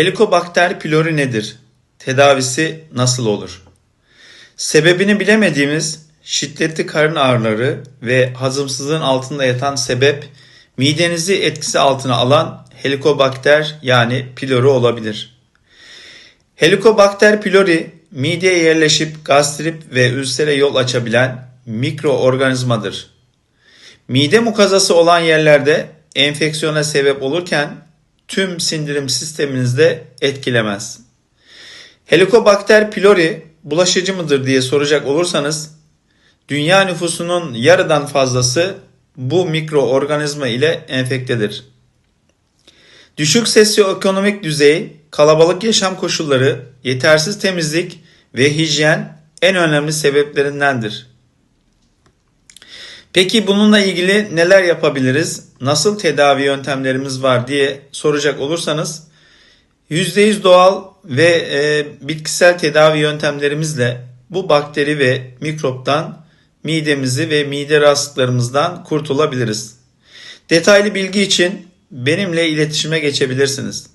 Helikobakter pylori nedir? Tedavisi nasıl olur? Sebebini bilemediğimiz şiddetli karın ağrıları ve hazımsızlığın altında yatan sebep midenizi etkisi altına alan helikobakter yani pylori olabilir. Helikobakter pylori mideye yerleşip gastrit ve ülsere yol açabilen mikroorganizmadır. Mide mukazası olan yerlerde enfeksiyona sebep olurken tüm sindirim sisteminizde etkilemez. Helikobakter pylori bulaşıcı mıdır diye soracak olursanız dünya nüfusunun yarıdan fazlası bu mikroorganizma ile enfektedir. Düşük sosyoekonomik düzey, kalabalık yaşam koşulları, yetersiz temizlik ve hijyen en önemli sebeplerindendir. Peki bununla ilgili neler yapabiliriz? Nasıl tedavi yöntemlerimiz var diye soracak olursanız %100 doğal ve e, bitkisel tedavi yöntemlerimizle bu bakteri ve mikroptan midemizi ve mide rahatsızlıklarımızdan kurtulabiliriz. Detaylı bilgi için benimle iletişime geçebilirsiniz.